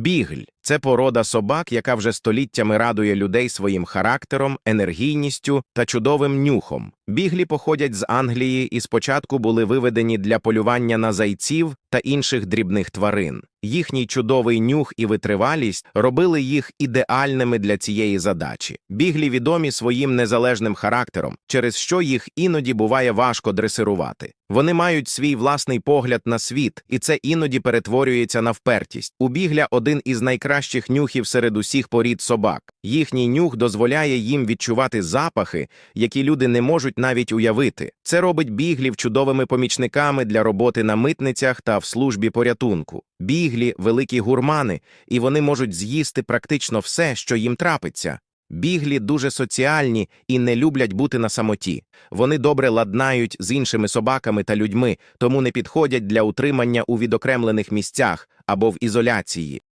Бігль це порода собак, яка вже століттями радує людей своїм характером, енергійністю та чудовим нюхом. Біглі походять з Англії і спочатку були виведені для полювання на зайців та інших дрібних тварин. Їхній чудовий нюх і витривалість робили їх ідеальними для цієї задачі. Біглі відомі своїм незалежним характером, через що їх іноді буває важко дресирувати. Вони мають свій власний погляд на світ, і це іноді перетворюється на впертість. У бігля один із найкращих нюхів серед усіх порід собак. Їхній нюх дозволяє їм відчувати запахи, які люди не можуть навіть уявити. Це робить біглів чудовими помічниками для роботи на митницях та в службі порятунку. Біглі – великі гурмани, і вони можуть з'їсти практично все, що їм трапиться. Біглі дуже соціальні і не люблять бути на самоті. Вони добре ладнають з іншими собаками та людьми, тому не підходять для утримання у відокремлених місцях або в ізоляції.